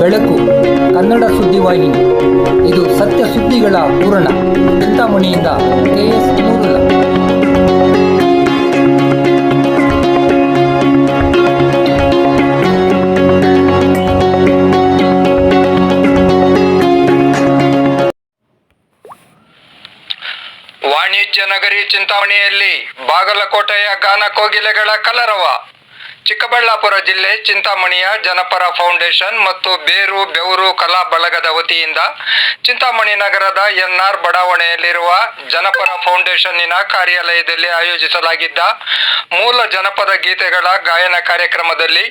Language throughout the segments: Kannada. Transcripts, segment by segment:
ಬೆಳಕು, ಕನ್ನಡ ಸುದ್ದಿವಾಹಿನಿ ಇದು ಸತ್ಯ ಸುದ್ದಿಗಳ ಪೂರಣ ಚಿಂತಾಮಣಿಯಿಂದ ಕೆ ಎಸ್ ನೂರುಲ್ಲ ವಾಣಿಜ್ಯ ನಗರಿ ಚಿಂತಾಮಣಿಯಲ್ಲಿ ಬಾಗಲಕೋಟೆಯ ಗಾನ ಕೋಗಿಲೆಗಳ ಕಲರವ. ಚಿಕ್ಕಬಳ್ಳಾಪುರ ಜಿಲ್ಲೆ ಚಿಂತಾಮಣಿಯ ಜನಪರ ಫೌಂಡೇಶನ್ ಮತ್ತು ಬೇರು ಬೆವರು ಕಲಾ ಬಳಗದ ವತಿಯಿಂದ ಚಿಂತಾಮಣಿ ನಗರದ ಎನ್ಆರ್ ಬಡಾವಣೆಯಲ್ಲಿರುವ ಜನಪರ ಫೌಂಡೇಶನ್ನಿನ ಕಾರ್ಯಾಲಯದಲ್ಲಿ ಆಯೋಜಿಸಲಾಗಿದ್ದ ಮೂಲ ಜನಪದ ಗೀತೆಗಳ ಗಾಯನ ಕಾರ್ಯಕ್ರಮದಲ್ಲಿ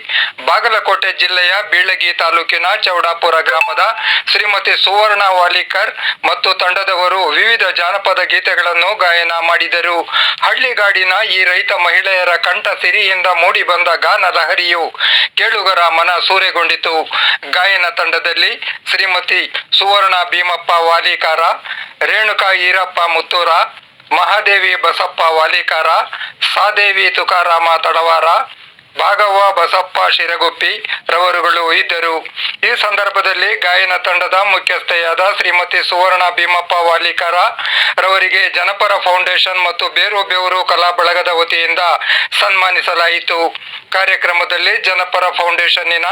ಬಾಗಲಕೋಟೆ ಜಿಲ್ಲೆಯ ಬೀಳಗಿ ತಾಲೂಕಿನ ಚೌಡಾಪುರ ಗ್ರಾಮದ ಶ್ರೀಮತಿ ಸುವರ್ಣ ವಾಲಿಕರ್ ಮತ್ತು ತಂಡದವರು ವಿವಿಧ ಜಾನಪದ ಗೀತೆಗಳನ್ನು ಗಾಯನ ಮಾಡಿದರು. ಹಳ್ಳಿಗಾಡಿನ ಈ ರೈತ ಮಹಿಳೆಯರ ಕಂಠ ಸಿರಿಯಿಂದ ಮೂಡಿ ಬಂದ ಗಾನ ಲಹರಿಯು ಕೇಳುಗರ ಮನ ಸೂರೆಗೊಂಡಿತು. ಗಾಯನ ತಂಡದಲ್ಲಿ ಶ್ರೀಮತಿ ಸುವರ್ಣ ಭೀಮಪ್ಪ ವಾಲಿಕಾರ, ರೇಣುಕಾ ಈರಪ್ಪ ಮುತ್ತೂರ, ಮಹಾದೇವಿ ಬಸಪ್ಪ ವಾಲಿಕಾರ, ಸಾದೇವಿ ತುಕಾರಾಮ ತಡವಾರ ಭಾಗವ್ವ ಬಸಪ್ಪ ಶಿರಗುಪ್ಪಿ ರವರುಗಳು ಇದ್ದರು. ಈ ಸಂದರ್ಭದಲ್ಲಿ ಗಾಯನ ತಂಡದ ಮುಖ್ಯಸ್ಥೆಯಾದ ಶ್ರೀಮತಿ ಸುವರ್ಣ ಭೀಮಪ್ಪ ವಾಲಿಕರ ರವರಿಗೆ ಜನಪರ ಫೌಂಡೇಶನ್ ಮತ್ತು ಬೇರು ಬೇವರು ಕಲಾ ಬಳಗದ ವತಿಯಿಂದ ಸನ್ಮಾನಿಸಲಾಯಿತು. ಕಾರ್ಯಕ್ರಮದಲ್ಲಿ ಜನಪರ ಫೌಂಡೇಶನ್ನಿನ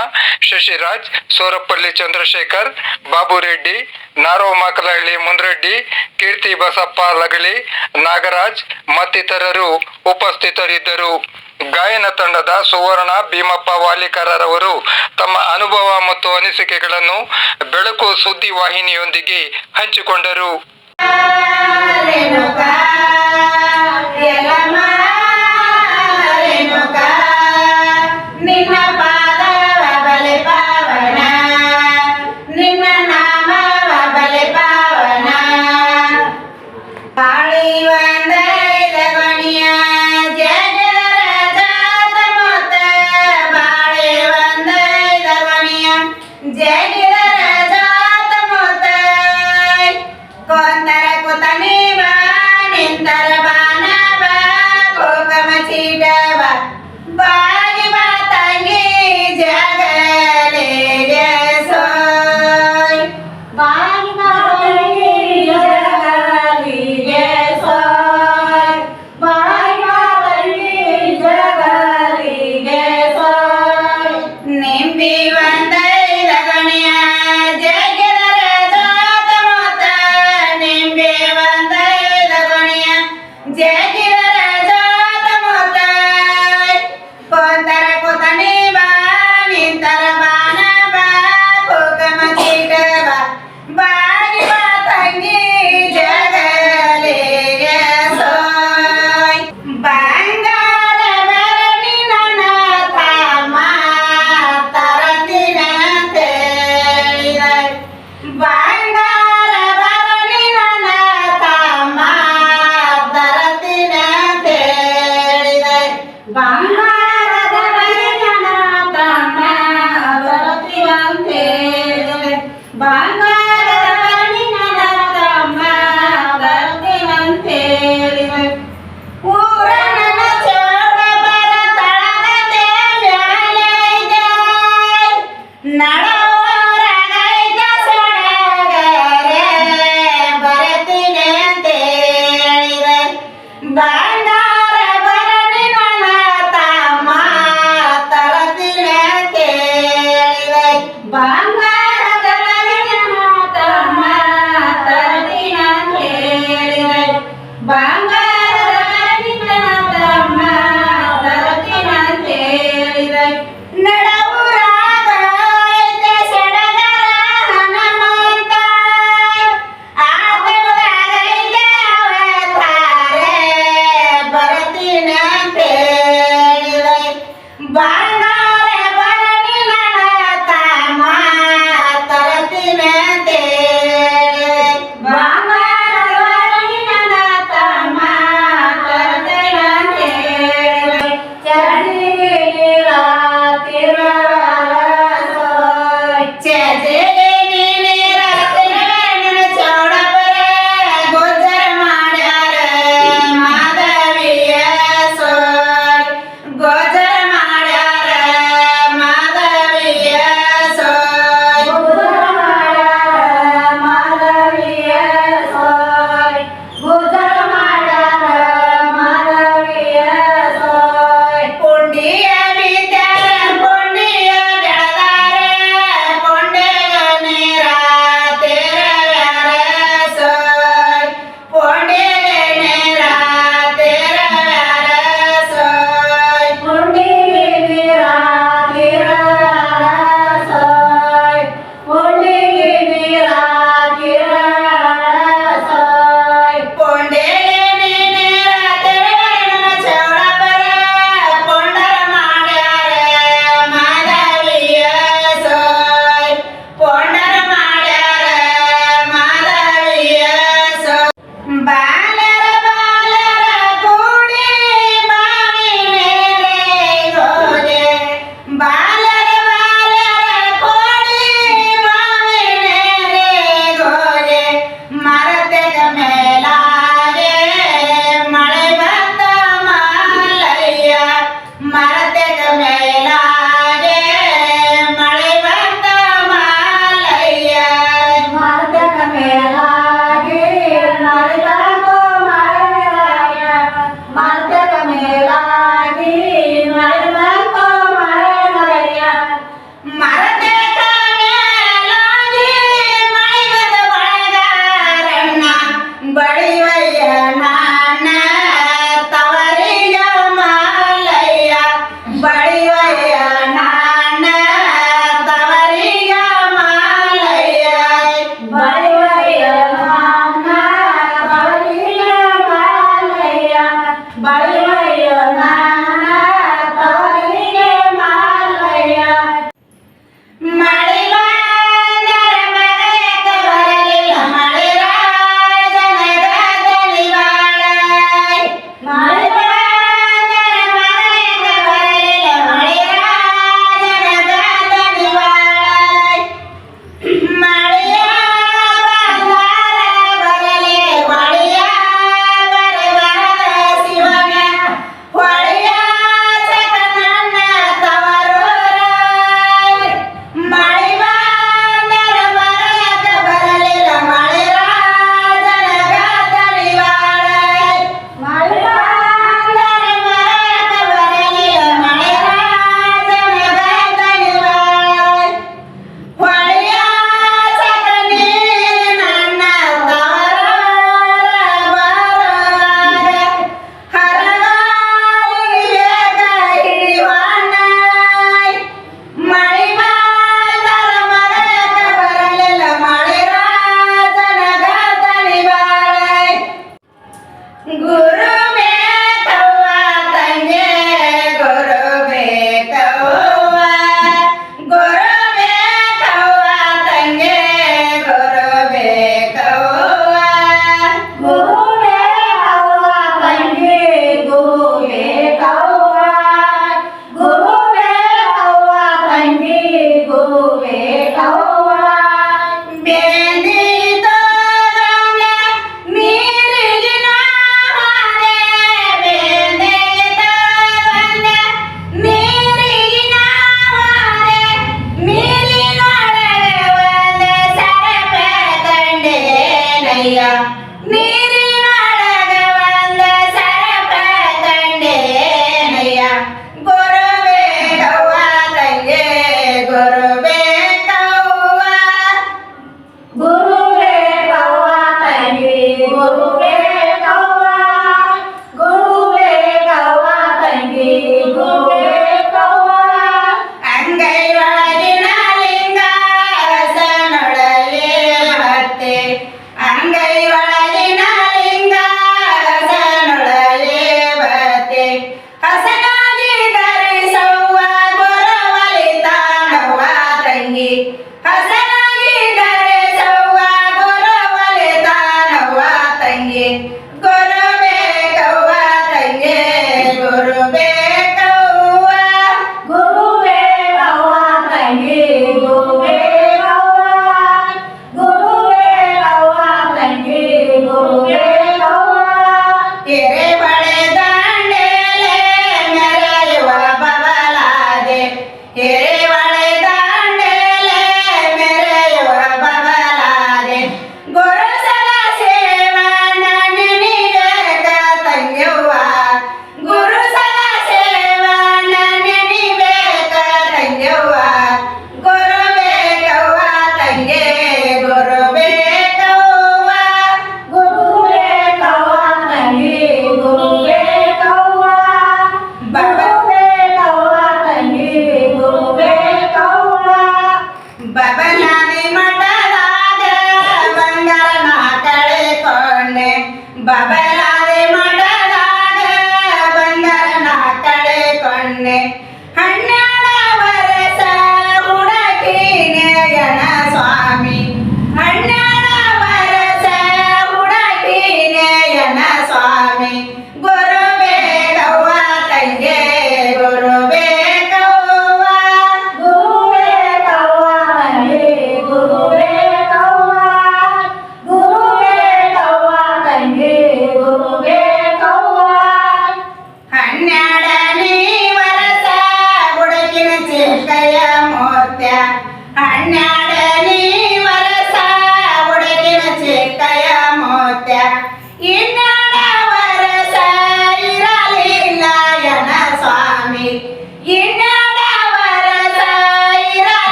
ಶಶಿರಾಜ್ ಸೋರಪಲ್ಲಿ ಚಂದ್ರಶೇಖರ್ ಬಾಬು ರೆಡ್ಡಿ ನಾರೋ ಮಾಕಲಹಳ್ಳಿ ಮುನ್ರೆಡ್ಡಿ, ಕೀರ್ತಿ ಬಸಪ್ಪ ಲಗಳಿ, ನಾಗರಾಜ್ ಮತ್ತಿತರರು ಉಪಸ್ಥಿತರಿದ್ದರು. ಗಾಯನ ತಂಡದ ಸುವರ್ಣ ಭೀಮಪ್ಪ ವಾಲಿಕರವರು ತಮ್ಮ ಅನುಭವ ಮತ್ತು ಅನಿಸಿಕೆಗಳನ್ನು ಬೆಳಕು ಸುದ್ದಿ ವಾಹಿನಿಯೊಂದಿಗೆ ಹಂಚಿಕೊಂಡರು. Senhor.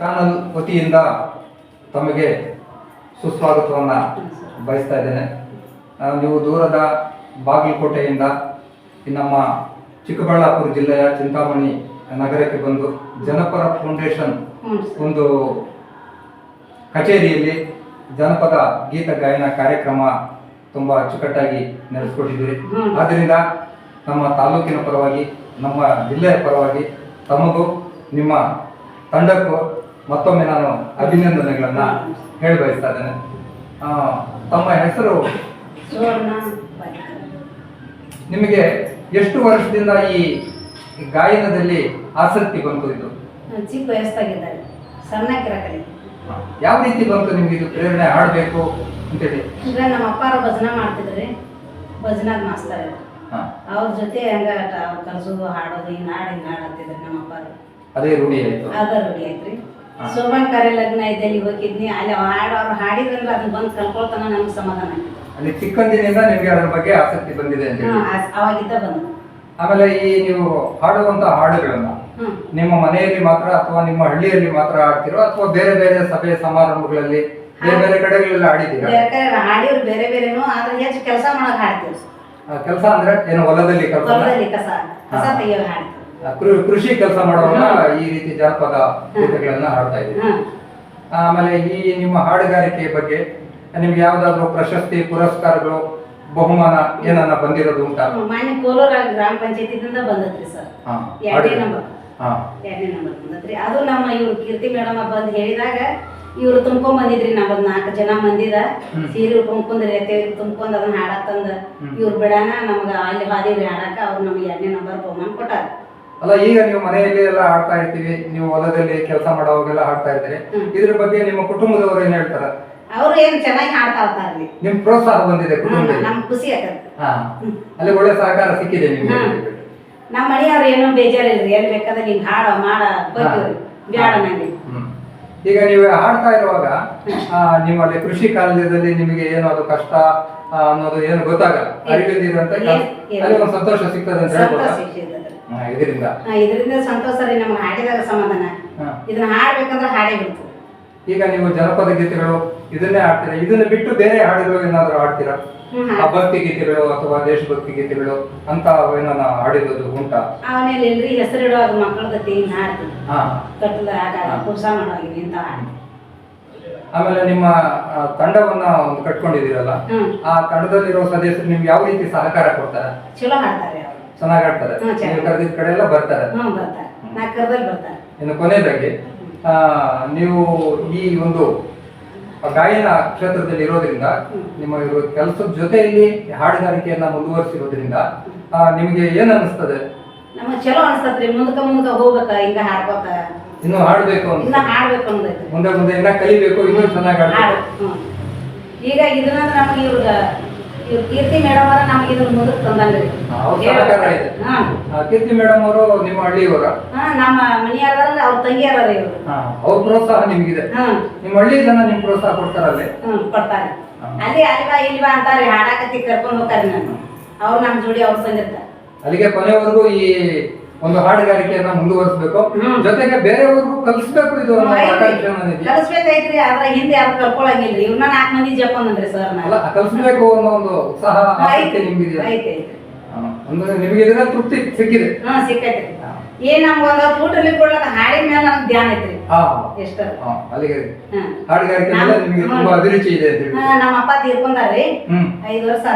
ಚಾನಲ್ ವತಿಯಿಂದ ತಮಗೆ ಸುಸ್ವಾಗತವನ್ನು ಬಯಸ್ತಾ ಇದ್ದೇನೆ. ನೀವು ದೂರದ ಬಾಗಲಕೋಟೆಯಿಂದ ನಮ್ಮ ಚಿಕ್ಕಬಳ್ಳಾಪುರ ಜಿಲ್ಲೆಯ ಚಿಂತಾಮಣಿ ನಗರಕ್ಕೆ ಬಂದು ಜನಪರ ಫೌಂಡೇಶನ್ ಒಂದು ಕಚೇರಿಯಲ್ಲಿ ಜನಪದ ಗೀತ ಗಾಯನ ಕಾರ್ಯಕ್ರಮ ತುಂಬ ಅಚ್ಚುಕಟ್ಟಾಗಿ ನಡೆಸ್ಕೊಟ್ಟಿದ್ದೀರಿ. ಆದ್ದರಿಂದ ನಮ್ಮ ತಾಲೂಕಿನ ಪರವಾಗಿ ನಮ್ಮ ಜಿಲ್ಲೆಯ ಪರವಾಗಿ ತಮಗೂ ನಿಮ್ಮ ತಂಡಕ್ಕೂ ಮತ್ತೊಮ್ಮೆ ನಾನು ಅಭಿನಂದನೆಗಳನ್ನು ಹೇಳಿ ಬಯಸ್ತಾ ಇದ್ದೇನೆ. ತಮ್ಮ ಹೆಸರು? ನಿಮಗೆ ಎಷ್ಟು ವರ್ಷದಿಂದ ಈ ಗಾಯನದಲ್ಲಿ ಆಸಕ್ತಿ ಬಂತು ಇದು? ಚಿಕ್ಕ ವಯಸ್ಸಾಗಿದ್ದಾರೆ ಯಾವ ರೀತಿ ಬಂತು ನಿಮ್ಗೆ ಇದು ಪ್ರೇರಣೆ ಹಾಡಬೇಕು ಅಂತೇಳಿ? ಈಗ ನಮ್ಮ ಅಪ್ಪಾರ ಭಜನ ಮಾಡ್ತಿದ್ರಿ ಭಜನಾದ ಮಾಸ್ತರ. ಅವ್ರ ಜೊತೆ ಹಂಗ ಕರ್ಸೋದು ಕಲ್ಸೋದು ಹಾಡೋದು ಹಿಂಗೆ ಹಾಡು ಹಿಂಗೆ ನಮ್ಮ ಅಪ್ಪಾರು ಅದೇ ರೂಢಿ ಆಯ್ತು. ಅದ ರೂಢಿ ಐತ್ರಿ ಕಾರ್ಯ ಲಗ್ನ ಇದ್ದಲ್ಲಿ ಹೋಗಿದ್ನಿ ಅಲ್ಲಿ ಅವ್ ಹಾಡು ಅವ್ರು ಹಾಡಿದ್ರಂದ್ರೆ ಅದನ್ನ ಬಂದು ಕಲ್ಕೊಳ್ತಾನ ನಮ್ಗೆ ಸಮಾಧಾನ ಅಲ್ಲಿ ಚಿಕ್ಕಂದಿನಿಂದ ನಿಮಗೆ ಅದರ ಬಗ್ಗೆ ಆಸಕ್ತಿ ಬಂದಿದೆ ಅಂತ ಹೇಳಿ. ಅವಾಗಿದ್ದ ಬಂದು. ಆಮೇಲೆ ಈ ನೀವು ಹಾಡುವಂತ ಹಾಡುಗಳನ್ನ ನಿಮ್ಮ ಮನೆಯಲ್ಲಿ ಮಾತ್ರ ಅಥವಾ ನಿಮ್ಮ ಹಳ್ಳಿಯಲ್ಲಿ ಮಾತ್ರ ಹಾಡ್ತಿರೋ ಅಥವಾ ಬೇರೆ ಬೇರೆ ಸಭೆ ಸಮಾರಂಭಗಳಲ್ಲಿ ಬೇರೆ ಬೇರೆ ಕಡೆಗಳೆಲ್ಲ ಹಾಡಿದ್ದೀರಾ? ಹಾಡಿದ್ರು ಬೇರೆ ಬೇರೆನೂ ಆದ್ರೆ ಹೆಚ್ಚು ಕೆಲಸ ಮಾಡಕ್ ಹಾಡ್ತೀವಿ ಕೆಲಸ ಅಂದ್ರೆ ಏನು ಹೊಲದಲ್ಲಿ ಕೆಲಸ? ಹೊಲದಲ್ಲಿ ಕಸ ಕಸ ತೆಗಿಯೋ ಹಾಡ್ತೀವಿ ಕೃಷಿ ಕೆಲಸ ಮಾಡೋರನ್ನ ಈ ರೀತಿ ಜಾನಪದ ಗೀತೆಗಳನ್ನ ಹಾಡ್ತಾ ಇದ್ದೀವಿ ಆಮೇಲೆ ಈ ನಿಮ್ಮ ಹಾಡುಗಾರಿಕೆ ಬಗ್ಗೆ ನಿಮ್ಗೆ ಯಾವ್ದಾದ್ರು ಪ್ರಶಸ್ತಿ ಪುರಸ್ಕಾರಗಳು ಬಹುಮಾನ ಏನನ್ನ ಬಂದಿರೋದು ಅಂತ? ಮಾನ್ಯ ಕೋಲಾರ ಗ್ರಾಮ ಪಂಚಾಯತಿ ಬಂದತ್ರಿ ಸರ್. ಎರಡನೇ. ನಂಬರ್ ಎರಡನೇ ನಂಬರ್ ಬಂದತ್ರಿ ಅದು ನಮ್ಮ ಇವ್ರು ಕೀರ್ತಿ ಮೇಡಮ್ ಬಂದು ಹೇಳಿದಾಗ ಇವ್ರು ತುಂಬ್ಕೊಂಡ್ ಬಂದಿದ್ರಿ. ನಾವ್ ಒಂದ್ ನಾಲ್ಕು ಜನ ಹ್ಮ್. ಸೀರೆ ಉಟ್ಕೊಂಡ್ರಿ ಎತ್ತೆ ತುಂಬ್ಕೊಂಡ್ ಅದನ್ನ ಹಾಡತ್ತಂದ. ಇವ್ರು ಬಿಡಾನ ನಮ್ಗ ಅಲ್ಲಿ ಹಾದಿ ಹಾಡಕ್ಕ ಅವ್ರು ನಮ್ಗೆ ಎರಡನೇ ನಂಬರ್ ಬಹುಮಾನ ಕೊಟ್ಟಾರ. ಅಲ್ಲ ಈಗ ನೀವು ಮನೆಯಲ್ಲಿ ಎಲ್ಲ ಆಡ್ತಾ ಇರ್ತೀವಿ ನೀವು ಹೊಲದಲ್ಲಿ ಕೆಲಸ ಮಾಡೋವಾಗೆಲ್ಲ ಆಡ್ತಾ ಇರ್ತೀರಿ. ಇದ್ರ ಬಗ್ಗೆ ನಿಮ್ಮ ಕುಟುಂಬದವರು ಏನ್ ಹೇಳ್ತಾರ? ಅವ್ರು ಏನ್ ಚೆನ್ನಾಗಿ ಆಡ್ತಾ ಇರ್ತಾರೆ ನಿಮ್ ಪ್ರೋತ್ಸಾಹ ಬಂದಿದೆ ಕುಟುಂಬದಲ್ಲಿ. ನಮ್ಗೆ ಖುಷಿ ಆಗತ್ತೆ. ಹಾ. ಅಲ್ಲಿ ಒಳ್ಳೆ ಸಹಕಾರ ಸಿಕ್ಕಿದೆ ನಿಮ್ಗೆ. ನಮ್ಮ ಮನೆಯವ್ರು ಏನೋ ಬೇಜಾರಿಲ್ರಿ ಎಲ್ಲಿ ಬೇಕಾದ್ರೆ ನೀವು ಹಾಡ ಮಾಡ ಬರ್ತೀವಿ ಬ್ಯಾಡ ನಂಗೆ. ಈಗ ನೀವು ಆಡ್ತಾ ಇರುವಾಗ ನಿಮ್ಮಲ್ಲಿ ಕೃಷಿ ಕಾಲದಲ್ಲಿ ನಿಮಗೆ ಏನು ಅದು ಕಷ್ಟ ಅನ್ನೋದು ಏನು ಗೊತ್ತಾಗಲ್ಲ. ಅರಿವಿದ್ದೀರಂತ ಏನ್- ಏನ್- ಅಲ್ಲಿ ಒಂದು ಸಂತೋಷ ಸಿಗ್ತದೆ ಅಂತ ಹೇಳ್ಬೋದಾ? ಇದರಿಂದ. ಇದರಿಂದ ಸಂತೋಷ ರೀ ನಮ್ಗೆ ಹಾಡಿದಾಗ ಸಮಾಧಾನ ಇದನ್ನ ಹಾಡ್ಬೇಕಂದ್ರೆ ಹಾಡೇ ಬಿಡ್ತು ಈಗ ನೀವು ಜನಪದ ಗೀತೆಗಳು ಇದನ್ನೇ ಹಾಡ್ತೀರಾ? ಇದನ್ನ ಬಿಟ್ಟು ಬೇರೆ ಹಾಡುಗಳು ಏನಾದ್ರು ಹಾಡ್ತೀರಾ? ಭಕ್ತಿ ಗೀತೆಗಳು ಅಥವಾ ದೇಶಭಕ್ತಿ ಗೀತೆಗಳು ಅಂತ ಏನನ್ನ ಹಾಡಿರೋದು ಉಂಟಾ? ಆಮೇಲೆ ಎಲ್ರಿ ಹೆಸರು ಮಕ್ಕಳ ಮಕ್ಕಳದತ್ತಿ ಹಿಂಗ್ ಹಾ. ಕಟ್ಟದ ಆಟ ಕುಸ ಮಾಡುವಾಗ ಇಂತ ಹಾಡು ಆಮೇಲೆ ನಿಮ್ಮ ತಂಡವನ್ನ ಒಂದು ಕಟ್ಕೊಂಡಿದ್ದೀರಲ್ಲ? ಆ ತಂಡದಲ್ಲಿರೋ ಸದಸ್ಯರು ನಿಮ್ಗೆ ಯಾವ ರೀತಿ ಸಹಕಾರ ಕೊಡ್ತಾರೆ? ಚಲೋ ಹಾಡ್ತಾರೆ. ಚೆನ್ನಾಗಿ ಆಡ್ತಾರೆ ಹ್ಮ್, ಚೆನ್ನಾಗಿ. ನೀವು ಕರೆದಿದ್ದ ಕಡೆ ಎಲ್ಲ ಬರ್ತಾರೆ. ಬರ್ತಾರೆ. ನಾ ಕರ್ದಲ್ಲಿ ಬರ್ತಾರೆ. ಇನ್ನು ಕೊನೆಯದಾಗಿ ಆ, ನೀವು ಈ ಒಂದು ಗಾಯನ ಕ್ಷೇತ್ರದಲ್ಲಿ ಇರೋದ್ರಿಂದ ನಿಮ್ಮ ಇರೋ ಕೆಲಸದ ಜೊತೆಯಲ್ಲಿ ಹಾಡುಗಾರಿಕೆಯನ್ನ ಮುಂದುವರಿಸಿರೋದ್ರಿಂದ ಆ, ನಿಮಗೆ ಏನ್ ಅನಿಸ್ತದೆ? ನಮಗ್ ಚಲೋ ಅನ್ಸ್ತತ್ರಿ. ಮುಂದಕ ಮುಂದಕ ಹೋಗ್ಬೇಕ? ಹಿಂಗ ಹಾಡ್ಕೋತ. ಇನ್ನು ಹಾಡ್ಬೇಕು ಅಂತ ಹಾಡ್ಬೇಕು ಅನ್ನೋದೈತಿ ಮುಂದೆ ಮುಂದೆ ಇನ್ನ ಕಲಿಬೇಕು ಇನ್ನೂ ಚೆನ್ನಾಗಿ ಹಾಡು ಹಾಡ್ಬೇಕು. ಈಗ ಇದನ್ನ ನಮಗೆ ಇವ್ರ ಇವ್ರ ಕೀರ್ತಿ ಮೇಡಮ್ ಅವರ ನಮಗೆ ಇದನ್ನ ಮುಂದಕ್ಕೆ ತಂದಂಗ್ರಿ ಕೀರ್ತಿ ಮೇಡಮ್ ಅವರು ನಿಮ್ಮ ಹಳ್ಳಿಯವರ? ಹಾ ನಮ್ಮ ಮನೆಯಾರಲ್ಲ ಅವ್ರ ತಂಗಿಯಾರ ಇವ್ರು ಅವ್ರ ಪ್ರೋತ್ಸಾಹ ನಿಮ್ಗಿದೆ. ನಿಮ್ಮ ಹಳ್ಳಿ ಜನ ನಿಮ್ ಪ್ರೋತ್ಸಾಹ ಕೊಡ್ತಾರಲ್ಲಿ? ಹ್ಮ್ ಕೊಡ್ತಾರೆ. ಅಲ್ಲಿ ಅಲ್ಲಿ ಅಲ್ವಾ ಇಲ್ವಾ ಅಂತಾರೆ ಹಾಡಾಕತ್ತಿ ಕರ್ಕೊಂಡು ಹೋಗ್ತಾರೆ ನಾನು ಅವ್ರು ನಮ್ಮ ಜೋಡಿ ಅವ್ರು ಬಂದಿರ್ತಾರೆ ಅಲ್ಲಿಗೆ ಕೊನೆವರೆಗೂ ಈ ಒಂದು ಹಾಡುಗಾರಿಕೆಯನ್ನ ಮುಂದುವರಿಸಬೇಕು. ಜೊತೆಗೆ ಬೇರೆಯವ್ರಿಗೂ ಕಲಿಸ್ಬೇಕು ಇದು ಕಲಿಸ್ಬೇಕಾಯ್ತ್ರಿ ಆದ್ರ ಹಿಂದೆ ಯಾರು ಕರ್ಕೊಳಂಗಿಲ್ರಿ ಇವ್ರನ್ನ ನಾಲ್ಕು ಮಂದಿ ಜಪ್ಪಂದ್ರಿ ಸರ್ ಅಲ್ಲ ಕಲಿಸ್ಬೇಕು ಅನ್ನೋ ಒಂದು ಉತ್ಸಾಹ ಹಾ. ಅಂದ್ರೆ ನಿಮಗೆ ತೃಪ್ತಿ ಸಿಕ್ಕಿದೆ. ಹಾ ಸಿಕ್ಕೈತ್ರಿ. ಏನ್ ನಮ್ಗ ಊಟ ಊಟಲ್ಲಿ ಕೊಡ್ಲಕ್ಕ ಹಾಡಿನ ಮೇಲೆ ನಮ್ಗೆ ಧ್ಯಾನ ಐತ್ರಿ. ಹಾ. ಎಷ್ಟ. ಹಾ, ಅಲ್ಲಿಗೆ ಹ್ಮ್ ಹಾಡುಗಾರಿಕೆ ಮೇಲೆ ನಿಮಗೆ ತುಂಬಾ ಅಭಿರುಚಿ ಇದೆ ಅಂತ ಹೇಳಿ ನಮ್ಮ ಅಪ್ಪ ತೀರ್ಕೊಂಡಾರ್ರಿ. ಹ್ಮ್. ಐದ್ ವರ್ಷ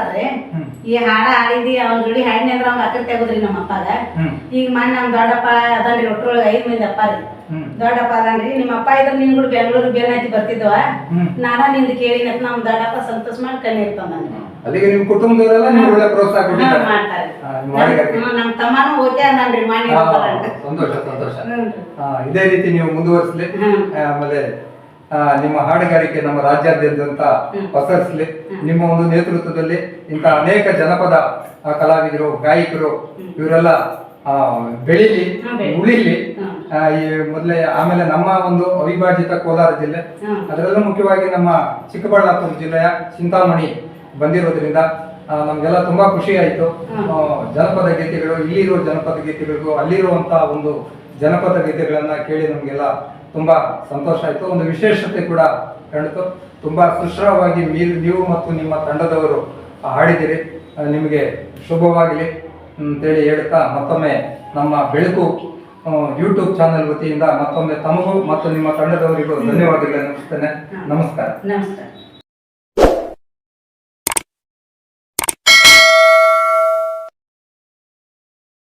ಹ್ಮ್. ಈ ಹಾಡ ಹಾಡಿದಿ ಅವ್ನ ಜೋಡಿ ಹಾಡಿನಿ ಅಂದ್ರ ಅವ್ನ ಅಕ್ಕರ್ ತೆಗುದ್ರಿ ನಮ್ಮ ಅಪ್ಪಗ ಹ್ಮ್. ಈಗ ಮಣ್ಣ ನಮ್ ದೊಡ್ಡಪ್ಪ ಅದನ್ರಿ ಒಟ್ಟರೊಳಗೆ ಐದ್ ಮಂದಿ ಅಪ್ಪ ರೀ ದೊಡ್ಡಪ್ಪ ಅದನ್ರಿ. ನಿಮ್ಮ ಅಪ್ಪ ಇದ್ರ ನಿನ್ ಕೂಡ ಬೆಂಗಳೂರು ಬೇನಾಯ್ತಿ ಬರ್ತಿದ್ವ. ನಾನ ನಿಂದ ಕೇಳಿನತ್ ನಮ್ ದೊಡ್ಡಪ್ಪ ಸಂತೋಷ ಮಾಡಿ ಕಣ್ಣಿ ಅಲ್ಲಿಗೆ ನಿಮ್ ಕುಟುಂಬದವರೆಲ್ಲ ನಿಮ್ಗೆ ಒಳ್ಳೆ ಪ್ರೋತ್ಸಾಹ ಕೊಟ್ಟಿದ್ದಾರೆ. ನಿಮ್ಮ ತಮ್ಮನೂ ಓಕೆ ಅಂದನ್ರಿ ಮಾಡಿ ಸಂತೋಷ ಸಂತೋಷ. ಇದೇ ರೀತಿ ನೀವು ಮುಂದುವರಿಸಲಿ. ಆಮೇಲೆ ನಿಮ್ಮ ಹಾಡುಗಾರಿಕೆ ನಮ್ಮ ರಾಜ್ಯಾದ್ಯಂತ. ಪಸರಿಸಲಿ. ನಿಮ್ಮ ಒಂದು ನೇತೃತ್ವದಲ್ಲಿ ಇಂಥ ಅನೇಕ ಜನಪದ ಕಲಾವಿದರು ಗಾಯಕರು ಇವರೆಲ್ಲ ಬೆಳೀಲಿ. ಉಳಿಲಿ ಈ ಮೊದಲೇ ಆಮೇಲೆ ನಮ್ಮ ಒಂದು ಅವಿಭಾಜಿತ ಕೋಲಾರ ಜಿಲ್ಲೆ. ಅದರಲ್ಲೂ ಮುಖ್ಯವಾಗಿ ನಮ್ಮ ಚಿಕ್ಕಬಳ್ಳಾಪುರ ಜಿಲ್ಲೆಯ ಚಿಂತಾಮಣಿ ಬಂದಿರೋದ್ರಿಂದ ನಮಗೆಲ್ಲ ತುಂಬಾ ಖುಷಿ ಆಯ್ತು. ಜನಪದ ಗೀತೆಗಳು ಇಲ್ಲಿರೋ ಜನಪದ ಗೀತೆಗಳಿಗೂ ಅಲ್ಲಿರುವಂತ ಒಂದು ಜನಪದ ಗೀತೆಗಳನ್ನ ಕೇಳಿ ನಮಗೆಲ್ಲ ತುಂಬಾ ಸಂತೋಷ ಆಯ್ತು. ಒಂದು ವಿಶೇಷತೆ ಕೂಡ ಕಂಡಿತು ತುಂಬಾ ಸುಶ್ರವಾಗಿ ನೀವು ನೀವು ಮತ್ತು ನಿಮ್ಮ ತಂಡದವರು ಹಾಡಿದಿರಿ ನಿಮಗೆ ಶುಭವಾಗಲಿ. ಅಂತೇಳಿ ಹೇಳ್ತಾ ಮತ್ತೊಮ್ಮೆ ನಮ್ಮ ಬೆಳಕು ಯೂಟ್ಯೂಬ್ ಚಾನೆಲ್ ವತಿಯಿಂದ ಮತ್ತೊಮ್ಮೆ ತಮಗೂ ಮತ್ತು ನಿಮ್ಮ ತಂಡದವರಿಗೂ ಧನ್ಯವಾದಗಳನ್ನು ನಮಸ್ಕಾರ. ನಮಸ್ಕಾರ.